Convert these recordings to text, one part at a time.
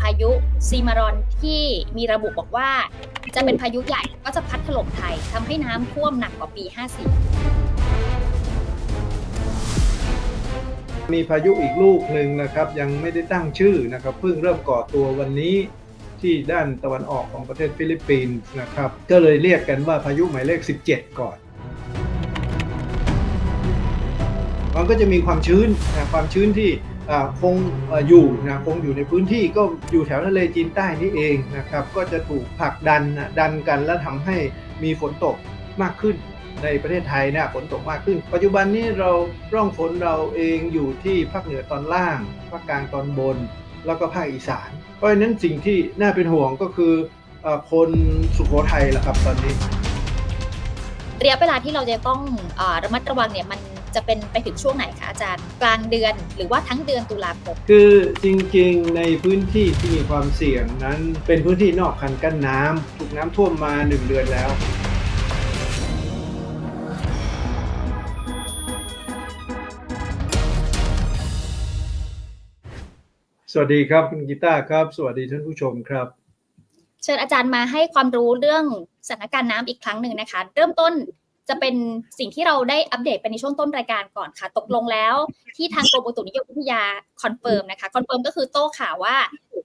พายุซีมารอนที่มีระบุบอกว่า จะเป็นพายุใหญ่ก็จะพัดถล่มไทยทำให้น้ำท่วมหนักกว่าปี54มีพายุอีกลูกหนึ่งนะครับยังไม่ได้ตั้งชื่อนะครับเพิ่งเริ่มก่อตัววันนี้ที่ด้านตะวันออกของประเทศฟิลิปปินส์นะครับ ก็เลยเรียกกันว่าพายุหมายเลข 17 ก่อน มันก็จะมีความชื้นนะความชื้นที่ คงอยู่นะคงอยู่ในพื้นที่ก็อยู่แถวทะเลจีนใต้นี่เองนะครับก็จะถูกผลักดันดันกันและทำให้มีฝนตกมากขึ้นในประเทศไทยเนี่ยฝนตกมากขึ้น ปัจจุบันนี้เราร่องฝนเราเองอยู่ที่ภาคเหนือตอนล่างภาคกลางตอนบน แล้วก็ภาคอีสาน เพราะฉะนั้นสิ่งที่น่าเป็นห่วงก็คืออคนสุโขทัยละครับตอนนี้ระยะเวลาที่เราจะต้องอระมัดระวังเนี่ยมัน จะเป็นไปถึงช่วงไหนคะอาจารย์ กลางเดือนหรือว่าทั้งเดือนตุลาคมคือจริงๆในพื้นที่ที่มีความเสี่ยงนั้น เป็นพื้นที่นอกคันกั้นน้ำถูกน้ำท่วมมา 1 เดือนแล้วสวัสดีครับคุณกีตาร์ครับ สวัสดีท่านผู้ชมครับ เชิญอาจารย์มาให้ความรู้เรื่องสถานการณ์น้ำอีกครั้งหนึ่งนะคะ เริ่มต้น จะเป็นสิ่งที่เราได้อัปเดตไปในช่วงต้นรายการก่อนค่ะ ตกลงแล้ว ที่ทางกรมอุตุนิยมวิทยาคอนเฟิร์มนะคะคอนเฟิร์มก็คือโต้ข่าวว่า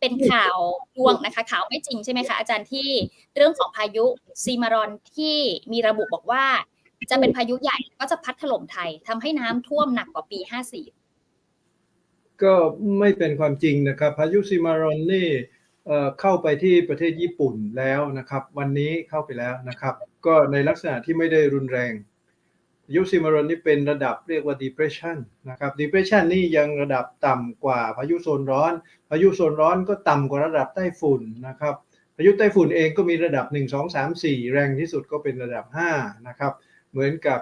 เป็นข่าวลวงนะคะข่าวไม่จริงใช่ไหมคะอาจารย์ที่เรื่องของพายุซีมารอนที่มีระบุบอกว่า จะเป็นพายุใหญ่ก็จะพัดถล่มไทยทำให้น้ำท่วมหนักกว่าปี 54 ก็ไม่เป็นความจริงนะครับ พายุซิมารอนนี่เข้าไปที่ประเทศญี่ปุ่นแล้วนะครับ วันนี้เข้าไปแล้วนะครับ ก็ในลักษณะที่ไม่ได้รุนแรงพายุซิมารอนนี่เป็นระดับเรียกว่า depression นะครับ depression นี่ยังระดับต่ำกว่าพายุโซนร้อน พายุโซนร้อนก็ต่ำกว่าระดับไต้ฝุ่นนะครับ พายุไต้ฝุ่นเองก็มีระดับ 1 2 3 4 แรงที่สุดก็เป็นระดับ 5 นะครับ เหมือนกับ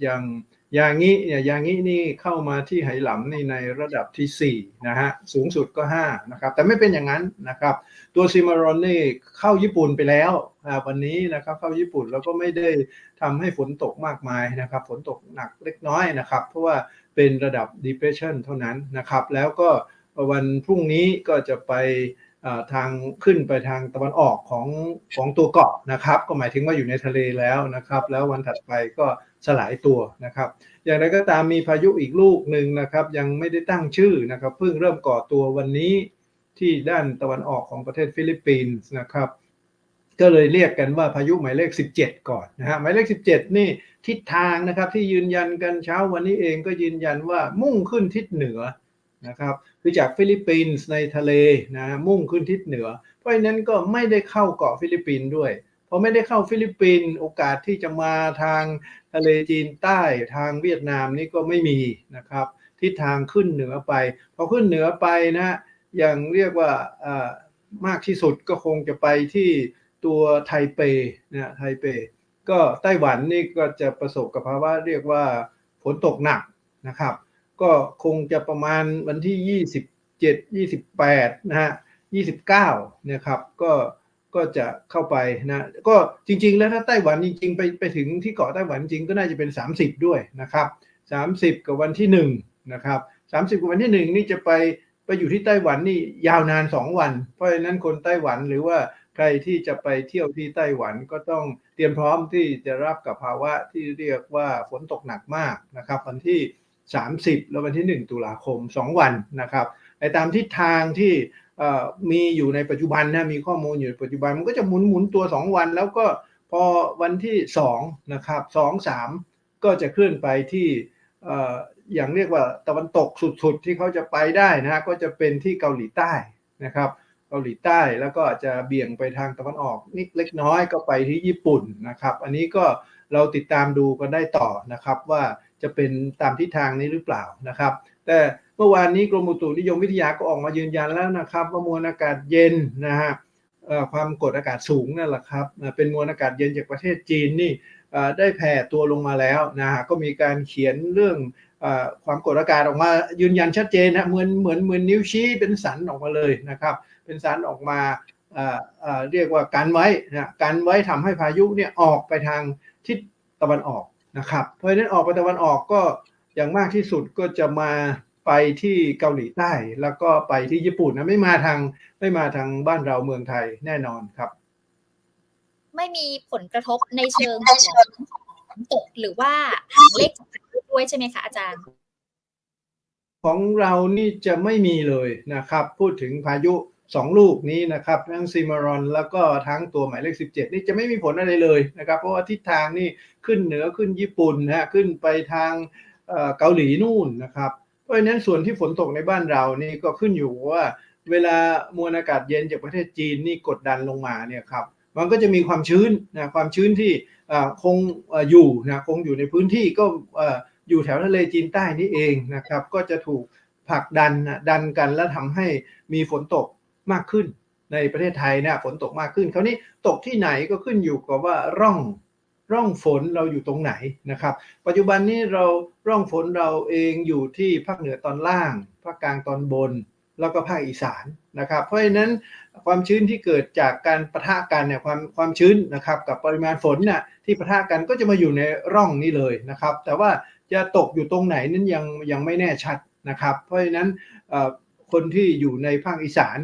อย่าง อย่างิเนี่ยอย่างินี่เข้ามาที่ไหหลำนี่ในระดับที่4นะฮะสูงสุดก็5นะครับแต่ไม่เป็นอย่างนั้นนะครับตัวซิมารอนนี่เข้าญี่ปุ่นไปแล้ววันนี้นะครับเข้าญี่ปุ่นแล้วก็ไม่ได้ทำให้ฝนตกมากมายนะครับฝนตกหนักเล็กน้อยนะครับเพราะว่าเป็นระดับ depression เท่านั้นนะครับแล้วก็วันพรุ่งนี้ก็จะไปทางขึ้นไปทางตะวันออกของของตัวเกาะนะครับ ก็หมายถึงว่าอยู่ในทะเลแล้วนะครับ แล้ววันถัดไปก็ สลายตัวนะครับ อย่างไรก็ตามมีพายุอีกลูกหนึ่งนะครับ ยังไม่ได้ตั้งชื่อนะครับ เพิ่งเริ่มก่อตัววันนี้ที่ด้านตะวันออกของประเทศฟิลิปปินส์นะครับ ก็เลยเรียกกันว่าพายุหมายเลข 17 ก่อนนะฮะหมายเลข 17 นี่ทิศทางนะครับที่ยืนยันกันเช้าวันนี้เองก็ยืนยันว่ามุ่งขึ้นทิศเหนือนะครับคือจากฟิลิปปินส์ในทะเลนะมุ่งขึ้นทิศเหนือ เพราะฉะนั้นก็ไม่ได้เข้าเกาะฟิลิปปินส์ด้วย อไม่ได้เข้าฟิลิปปินส์โอกาสที่จะมาทางทะเลจีนใต้ทางเวียดนามนี่ก็ไม่มีนะครับทิศทางขึ้นเหนือไป พอขึ้นเหนือไปนะอย่างเรียกว่าอ่ามากที่สุดก็คงจะไปที่ตัวไทเปนะไทเป ก็ไต้หวันนี่ก็จะประสบกับภาวะเรียกว่าฝนตกหนักนะครับ ก็คงจะประมาณวันที่ 27 28นะฮะ29เนี่ยครับก็ ก็จะเข้าไปนะก็จริง ๆ แล้วถ้าไต้หวันจริง ๆ ไปไปถึงที่เกาะไต้หวันจริงก็น่าจะเป็น 30 ด้วยนะครับ30 กับวันที่1นะครับ30 กับวันที่ 1 นี่จะไปไปอยู่ที่ไต้หวันนี่ยาวนาน 2 วัน เพราะฉะนั้นคนไต้หวันหรือว่าใครที่จะไปเที่ยวที่ไต้หวันก็ต้องเตรียมพร้อมที่จะรับกับภาวะที่เรียกว่าฝนตกหนักมากนะครับ วันที่ 30 แล้ววันที่ 1 ตุลาคม 2 วันนะครับในตามทิศทางที่ มีอยู่ในปัจจุบันนะมีข้อมูลอยู่ในปัจจุบันมันก็จะหมุนหมุนตัว 2 วัน แล้วก็พอวันที่2นะครับ2 3ก็จะเคลื่อนไปที่อย่างเรียกว่าตะวันตกสุดๆ ที่เขาจะไปได้นะก็จะเป็นที่เกาหลีใต้นะครับเกาหลีใต้แล้วก็จจะเบี่ยงไปทางตะวันออกนิดเล็กน้อยก็ไปที่ญี่ปุ่นนะครับ อันนี้ก็เราติดตามดูกันได้ต่อนะครับว่าจะเป็นตามทิศทางนี้หรือเปล่านะครับ แต่ เมื่อวานนี้กรมอุตุนิยมวิทยาก็ออกมายืนยันแล้วนะครับ ว่ามวลอากาศเย็นนะฮะความกดอากาศสูงนั่นแหละครับเป็นมวลอากาศเย็นจากประเทศจีนนี่ได้แผ่ตัวลงมาแล้วนะฮะก็มีการเขียนเรื่องอความกดอากาศออกมายืนยันชัดเจนนะเหมือนเหมือนเหมือนนิ้วชี้เป็นสันออกมาเลยนะครับ เป็นสารออกมาเรียกว่ากันไว้นะกันไว้ทำให้พายุเนี่ยออกไปทางทิศตะวันออกนะครับเพราะฉะนั้นออกไปตะวันออกก็อย่างมากที่สุดก็จะมา ไปที่เกาหลีใต้ แล้วก็ไปที่ญี่ปุ่นนะไม่มาทางไม่มาทางบ้านเราเมืองไทยแน่นอนครับ ไม่มีผลกระทบในเชิงของฝนตกหรือว่าหางเลขจากพายุด้วยใช่ไหมคะอาจารย์ ของเรานี่จะไม่มีเลยนะครับ พูดถึงพายุสองลูกนี้นะครับทั้งซิมารอนแล้วก็ทั้งตัวหมายเลข 17 นี่จะไม่มีผลอะไรเลยนะครับ เพราะว่าทิศทางนี่ขึ้นเหนือขึ้นญี่ปุ่นนะฮะขึ้นไปทางเอ่อเกาหลีนู่นนะครับ เพราะฉะนั้นส่วนที่ฝนตกในบ้านเรานี่ก็ขึ้นอยู่ว่า เวลามวลอากาศเย็นจากประเทศจีนนี่กดดันลงมาเนี่ยครับมันก็จะมีความชื้นนะความชื้นที่คงอยู่นะคงอยู่ในพื้นที่ก็อยู่แถวทะเลจีนใต้นี่เองนะครับ ก็จะถูกผลักดันดันกันแล้วทำให้มีฝนตกมากขึ้นในประเทศไทยเนี่ยฝนตกมากขึ้น คราวนี้ตกที่ไหนก็ขึ้นอยู่กับว่าร่อง ร่องฝนเราอยู่ตรงไหนนะครับ ปัจจุบันนี้เราร่องฝนเราเองอยู่ที่ภาคเหนือตอนล่าง ภาคกลางตอนบน แล้วก็ภาคอีสานนะครับ เพราะฉะนั้นความชื้นที่เกิดจากการปะทะกันเนี่ยความความชื้นนะครับกับปริมาณฝนน่ะที่ปะทะกันก็จะมาอยู่ในร่องนี้เลยนะครับ แต่ว่าจะตกอยู่ตรงไหนนั้นยังยังไม่แน่ชัดนะครับ เพราะฉะนั้นคนที่อยู่ในภาคอีสาน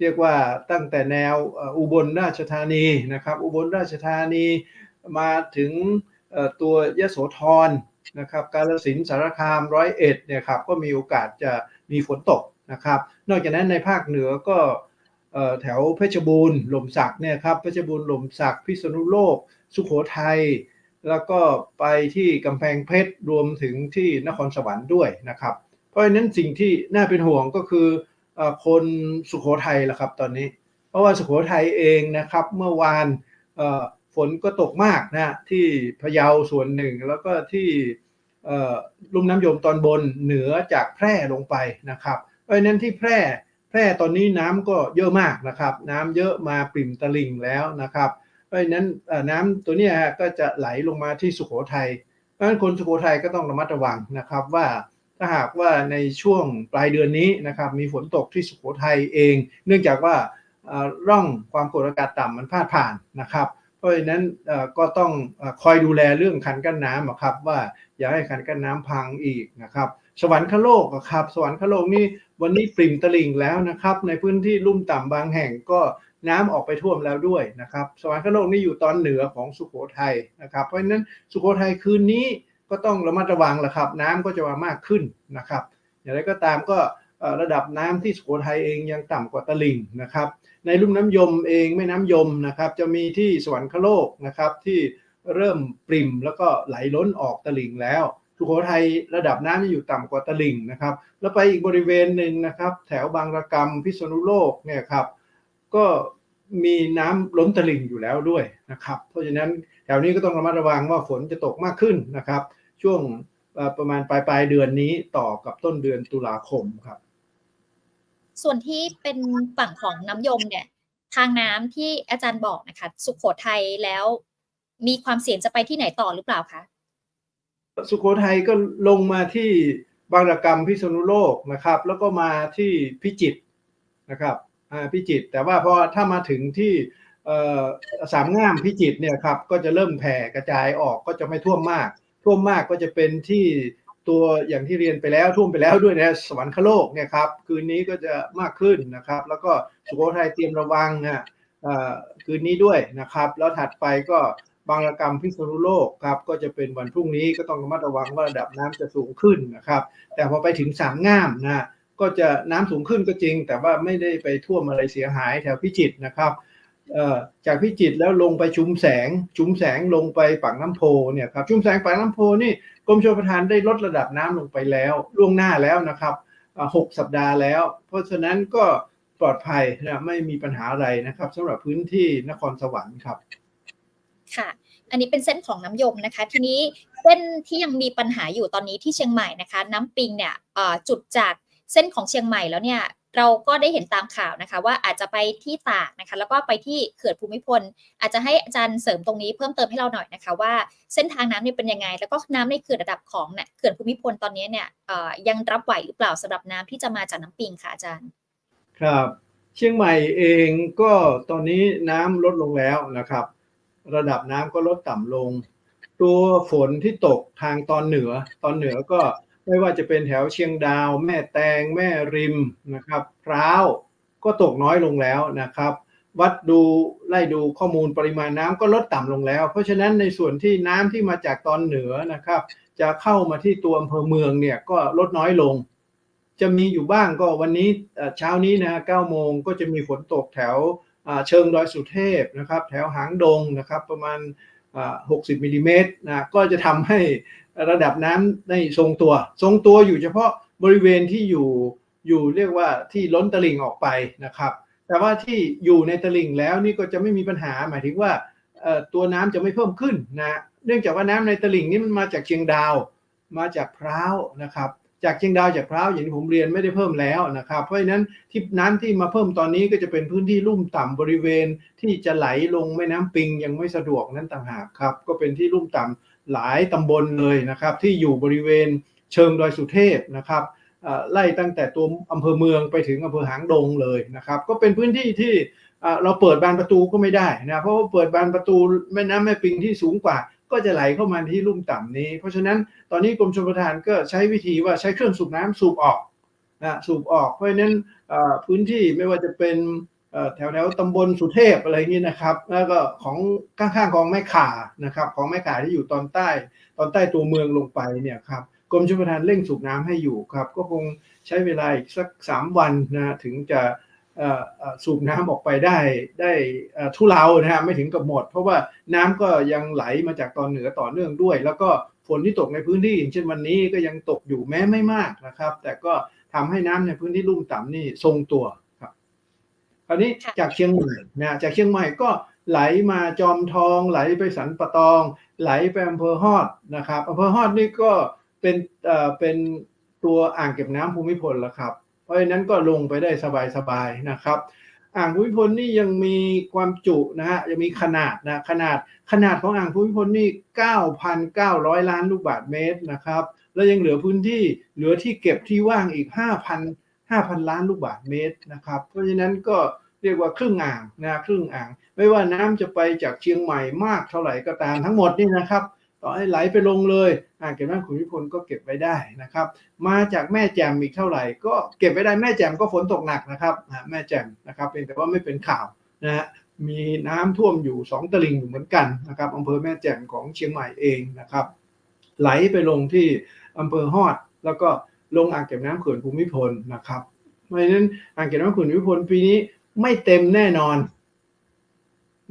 เรียกว่าตั้งแต่แนวอุบลราชธานีนะครับ อุบลราชธานี มาถึงตัวยโสธรนะครับกาฬสินสารคามร้อยเอ็ดเนี่ยครับก็มีโอกาสจะมีฝนตกนะครับ นอกจากนั้นในภาคเหนือก็แถวเพชรบูรณ์หล่มสักเนี่ยครับเพชรบูรณ์หล่มสักพิษณุโลก สุโขทัยแล้วก็ไปที่กำแพงเพชรรวมถึงที่นครสวรรค์ด้วยนะครับ เพราะฉะนั้นสิ่งที่น่าเป็นห่วงก็คืออคนสุโขทัยละครับตอนนี้ เพราะว่าสุโขทัยเองนะครับเมื่อวานอ ฝนก็ตกมากนะที่พะเยาส่วนหนึ่ง แล้วก็ที่ลุ่มน้ำยมตอนบนเหนือจากแพร่ลงไปนะครับเพราะฉะนั้นที่แพร่แพร่ตอนนี้น้ำก็เยอะมากนะครับ น้ำเยอะมาปริ่มตลิ่งแล้วนะครับ เพราะฉะนั้นน้ำตัวนี้ก็จะไหลลงมาที่สุโขทัยเพราะฉะนั้นคนสุโขทัยก็ต้องระมัดระวังนะครับว่าถ้าหากว่าในช่วงปลายเดือนนี้นะครับมีฝนตกที่สุโขทัยเอง เนื่องจากว่าร่องความกดอากาศต่ำมันพาดผ่านนะครับ ราะฉะนั้นก็ต้องอคอยดูแลเรื่องคันกั้นน้ำอะครับว่าอย่าให้คันกั้นน้ำพังอีกนะครับสวรรคโลกอะครับสวรรคโลกนี่วันนี้ปริ่มตลิ่งแล้วนะครับในพื้นที่ลุ่มต่ำบางแห่งก็น้ำออกไปท่วมแล้วด้วยนะครับสวรรคโลกนี่อยู่ตอนเหนือของสุโขทัยนะครับเพราะฉะนั้นสุโขทัยคืนนี้ก็ต้องระมัดระวังละครับ น้ำก็จะมามากขึ้นนะครับ อย่างไรก็ตามก็ระดับน้ำที่สุโขทัยเองยังต่ำกว่าตลิ่งนะครับ ในลุ่มน้ำยมเองแม่น้ำยมนะครับ จะมีที่สวรรคโลกนะครับที่เริ่มปริมแล้วก็ไหลล้นออกตลิ่งแล้วสุโขทัยระดับน้ำที่อยู่ต่ำกว่าตลิ่งนะครับ แล้วไปอีกบริเวณหนึ่งนะครับ แถวบางระกำพิษณุโลกเนี่ยครับก็มีน้ำล้นตลิ่งอยู่แล้วด้วยนะครับ เพราะฉะนั้นแถวนี้ก็ต้องระมัดระวังว่าฝนจะตกมากขึ้นนะครับ ช่วงประมาณปลายปลายเดือนนี้ต่อกับต้นเดือนตุลาคมครับ ส่วนที่เป็นฝั่งของน้ำยมเนี่ยทางน้ำที่อาจารย์บอกนะคะ สุโขทัยแล้วมีความเสี่ยงจะไปที่ไหนต่อหรือเปล่าคะสุโขทัยก็ลงมาที่บางระกรรมพิษณุโลกนะครับ แล้วก็มาที่พิจิตรนะครับพิจิตรแต่ว่าพอถ้ามาถึงที่สามง่ามพิจิตรเนี่ยครับก็จะเริ่มแผ่กระจายออกก็จะไม่ท่วมมาก ท่วมมากก็จะเป็นที่ ตัวอย่างที่เรียนไปแล้วท่วมไปแล้วด้วยนะสวรรคโลกเนี่ยครับคืนนี้ก็จะมากขึ้นนะครับ แล้วก็สุโขทัยเตรียมระวังนะคืนนี้ด้วยนะครับ แล้วถัดไปก็บางระกรรมพิษณุโลกครับก็จะเป็นวันพรุ่งนี้ก็ต้องระมัดระวังว่าระดับน้ำจะสูงขึ้นนะครับ แต่พอไปถึงสามง่ามนะก็จะน้ำสูงขึ้นก็จริง แต่ว่าไม่ได้ไปท่วมอะไรเสียหายแถวพิจิตรนะครับ จากพิจิตรแล้วลงไปชุมแสง ชุมแสงลงไปปากน้ำโพเนี่ยครับชุมแสงปากน้ำโพนี่กรมชลประทานได้ลดระดับน้ำลงไปแล้วล่วงหน้าแล้วนะครับหกสัปดาห์แล้ว เพราะฉะนั้นก็ปลอดภัยนะไม่มีปัญหาอะไรนะครับสำหรับพื้นที่นครสวรรค์ครับค่ะอันนี้เป็นเส้นของน้ำยมนะคะ ทีนี้เส้นที่ยังมีปัญหาอยู่ตอนนี้ที่เชียงใหม่นะคะ น้ำปิงเนี่ยจุดจากเส้นของเชียงใหม่แล้วเนี่ย เราก็ได้เห็นตามข่าวนะคะ ว่าอาจจะไปที่ตากนะคะ แล้วก็ไปที่เขื่อนภูมิพล อาจจะให้อาจารย์เสริมตรงนี้เพิ่มเติมให้เราหน่อยนะคะ ว่าเส้นทางน้ำเนี่ยเป็นยังไง แล้วก็น้ำในเขื่อนระดับของเนี่ยเขื่อนภูมิพลตอนนี้เนี่ยยังรับไหวหรือเปล่าสำหรับน้ำที่จะมาจากน้ำปิงค่ะอาจารย์ ครับ เชียงใหม่เองก็ตอนนี้น้ำลดลงแล้วนะครับ ระดับน้ำก็ลดต่ำลง ตัวฝนที่ตกทางตอนเหนือ ตอนเหนือก็ ไม่ว่าจะเป็นแถวเชียงดาว แม่แตงแม่ริมนะครับพร้าวก็ตกน้อยลงแล้วนะครับ วัดดูไล่ดูข้อมูลปริมาณน้ำก็ลดต่ำลงแล้ว เพราะฉะนั้นในส่วนที่น้ำที่มาจากตอนเหนือนะครับ จะเข้ามาที่ตัวอำเภอเมืองเนี่ยก็ลดน้อยลง จะมีอยู่บ้างก็วันนี้เช้านี้นะ9โมงก็จะมีฝนตกแถวเชิงดอยสุเทพนะครับ แถวหางดงนะครับ ประมาณ 60มิลลิเมตรนะก็จะทำให้ระดับน้ำได้ทรงตัว ทรงตัวอยู่เฉพาะบริเวณที่อยู่อยู่เรียกว่าที่ล้นตลิ่งออกไปนะครับ แต่ว่าที่อยู่ในตลิ่งแล้วนี่ก็จะไม่มีปัญหาหมายถึงว่าตัวน้ำจะไม่เพิ่มขึ้นนะ เนื่องจากว่าน้ำในตลิ่งนี่มันมาจากเชียงดาว มาจากพร้าวนะครับ จากเชียงดาวจากพร้าวอย่างที่ผมเรียนไม่ได้เพิ่มแล้วนะครับ เพราะฉะนั้นที่น้ำที่มาเพิ่มตอนนี้ก็จะเป็นพื้นที่ลุ่มต่ำบริเวณที่จะไหลลงแม่น้ำปิงยังไม่สะดวกนั้นต่างหากครับ ก็เป็นที่ลุ่มต่ำหลายตำบลเลยนะครับ ที่อยู่บริเวณเชิงดอยสุเทพนะครับไล่ตั้งแต่ตัวอำเภอเมืองไปถึงอำเภอหางดงเลยนะครับ ก็เป็นพื้นที่ที่เอ่อเราเปิดบานประตูก็ไม่ได้นะเพราะว่าเปิดบานประตูแม่น้ำแม่ปิงที่สูงกว่า ก็จะไหลเข้ามาที่ลุ่มต่ำนี้ เพราะฉะนั้นตอนนี้กรมชลประทานก็ใช้วิธีว่าใช้เครื่องสูบน้ำสูบออกนะสูบออกเพราะฉะนั้นพื้นที่ไม่ว่าจะเป็นแถวแถวตำบลสุเทพอะไรอย่างนี้นะครับ แล้วก็ของข้างๆของแม่ข่านะครับ ของแม่ข่าที่อยู่ตอนใต้ตอนใต้ตัวเมืองลงไปเนี่ยครับกรมชลประทานเร่งสูบน้ำให้อยู่ครับ ก็คงใช้เวลาอีกสักสามวันนะถึงจะ สูบน้ำออกไปได้ได้เอ่อทุเลานะฮะไม่ถึงกับหมด เพราะว่าน้ำก็ยังไหลมาจากตอนเหนือต่อเนื่องด้วย แล้วก็ฝนที่ตกในพื้นที่อย่างเช่นวันนี้ก็ยังตกอยู่แม้ไม่มากนะครับ แต่ก็ทำให้น้ำในพื้นที่ลุ่มต่ำนี่ทรงตัวครับคราวนี้ค่ะจากเชียงใหม่นะจากเชียงใหม่ก็ไหลมาจอมทอง ไหลไปสันปะตอง ไหลไปอำเภอฮอดนะครับอำเภอฮอดนี่ก็เป็นเอ่อเป็นตัวอ่างเก็บน้ำภูมิพลแล้วครับ เพราะฉะนั้นก็ลงไปได้สบายๆนะครับ อ่างภูมิพลนี่ยังมีความจุนะฮะยังมีขนาดนะขนาดขนาดของอ่างภูมิพลนี่ 9,900 ล้านลูกบาศก์เมตรนะครับ แล้วยังเหลือพื้นที่เหลือที่เก็บที่ว่างอีก 5,000 5,000 ล้านลูกบาศก์เมตรนะครับ เพราะฉะนั้นก็เรียกว่าครึ่งอ่างนะครึ่งอ่าง ไม่ว่าน้ำจะไปจากเชียงใหม่มากเท่าไหร่ก็ตามทั้งหมดนี่นะครับ ต่อให้ไหลไปลงเลยอ่างเก็บน้ำขุนพิพลก็เก็บไว้ได้นะครับ มาจากแม่แจ่มอีกเท่าไหร่ ก็เก็บไว้ได้แม่แจ่มก็ฝนตกหนักนะครับแม่แจ่มนะครับเพียงแต่ว่าไม่เป็นข่าวนะฮะมีน้ำท่วมอยู่สองตลิ่งอยู่เหมือนกันนะครับอำเภอแม่แจ่มของเชียงใหม่เองนะครับ ไหลไปลงที่อำเภอฮอด แล้วก็ลงอ่างเก็บน้ำเขื่อนภูมิพลนะครับเพราะฉะนั้นอ่างเก็บน้ำเขื่อนภูมิพลปีนี้ไม่เต็มแน่นอน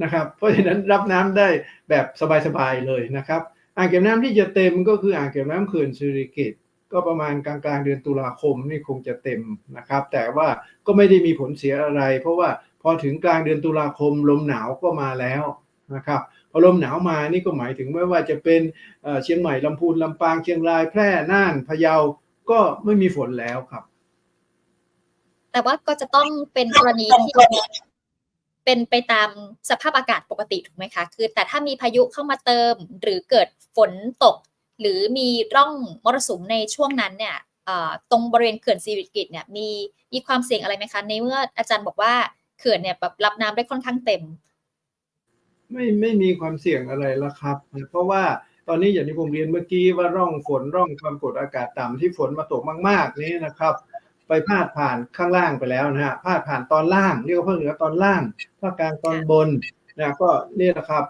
นะครับ เพราะฉะนั้นรับน้ำได้แบบสบายๆเลยนะครับ อ่างเก็บน้ำที่จะเต็มก็คืออ่างเก็บน้ำเขื่อนสิริกิตก็ประมาณกลางกลางเดือนตุลาคมนี่คงจะเต็มนะครับ แต่ว่าก็ไม่ได้มีผลเสียอะไร เพราะว่าพอถึงกลางเดือนตุลาคมลมหนาวก็มาแล้วนะครับพอลมหนาวมานี่ก็หมายถึงไม่ว่าจะเป็นเอ่อเชียงใหม่ลำพูนลำปางเชียงรายแพร่น่านพะเยาก็ไม่มีฝนแล้วครับ แต่ว่าก็จะต้องเป็นกรณีที่ เป็นไปตามสภาพอากาศปกติถูกไหมคะ คือ แต่ถ้ามีพายุเข้ามาเติม หรือเกิดฝนตก หรือมีร่องมรสุมในช่วงนั้นเนี่ยตรงบริเวณเขื่อนสิริกิตเนี่ยมีมีความเสี่ยงอะไรไหมคะ ในเมื่ออาจารย์บอกว่าเขื่อนเนี่ยแบบรับน้ำได้ค่อนข้างเต็ม ไม่ไม่มีความเสี่ยงอะไรแล้วครับ เพราะว่าตอนนี้อย่างที่ผมเรียนเมื่อกี้ว่าร่องฝนร่องความกดอากาศต่ำที่ฝนมาตกมาก ๆ นี้นะครับ ไปพาดผ่านข้างล่างไปแล้วนะฮะพาดผ่านตอนล่างเรียกว่าภาคเหนือตอนล่างภาคกลางตอนบนนะก็นี่แหละครับ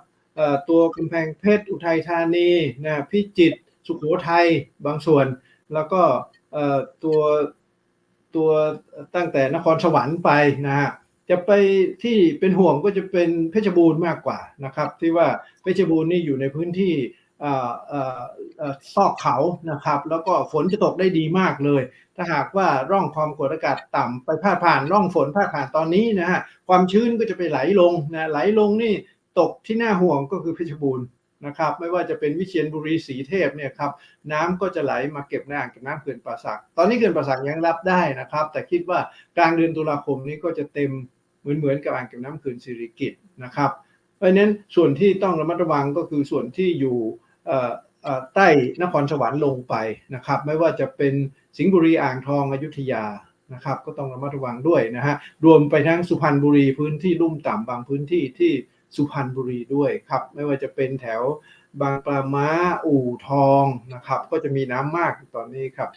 ตัวกำแพงเพชรอุทัยธานีนะพิจิตรสุขโขทัยบางส่วน แล้วก็ตัวตัวตั้งแต่นครสวรรค์ไปนะฮะจะไปที่เป็นห่วงก็จะเป็นเพชรบูรณ์มากกว่านะครับ ที่ว่าเพชรบูรณ์นี่อยู่ในพื้นที่ ซอกเขานะครับ แล้วก็ฝนจะตกได้ดีมากเลย ถ้าหากว่าร่องความกดอากาศต่ำไปพาดผ่านร่องฝนพาดผ่านตอนนี้นะฮะความชื้นก็จะไปไหลลงนะไหลลงนี่ตกที่น่าห่วงก็คือเพชรบูรณ์นะครับ ไม่ว่าจะเป็นวิเชียรบุรี สีเทพเนี่ยครับน้ำก็จะไหลมาเก็บหน้าอ่างเก็บน้ำเขื่อนป่าสัก ตอนนี้เขื่อนป่าสักยังรับได้นะครับ แต่คิดว่ากลางเดือนตุลาคมนี้ก็จะเต็มเหมือนเหมือนกับอ่างเก็บน้ำเขื่อนสิริกิตนะครับ เพราะฉะนั้นส่วนที่ต้องระมัดระวังก็คือส่วนที่อยู่ ใต้นครสวรรค์ลงไปนะครับ ไม่ว่าจะเป็นสิงห์บุรีอ่างทองอยุธยานะครับก็ต้องระมัดระวังด้วยนะฮะรวมไปทั้งสุพรรณบุรีพื้นที่ลุ่มต่ำบางพื้นที่ที่สุพรรณบุรีด้วยครับ ไม่ว่าจะเป็นแถวบางปลาม้าอู่ทองนะครับ ก็จะมีน้ำมากตอนนี้ครับ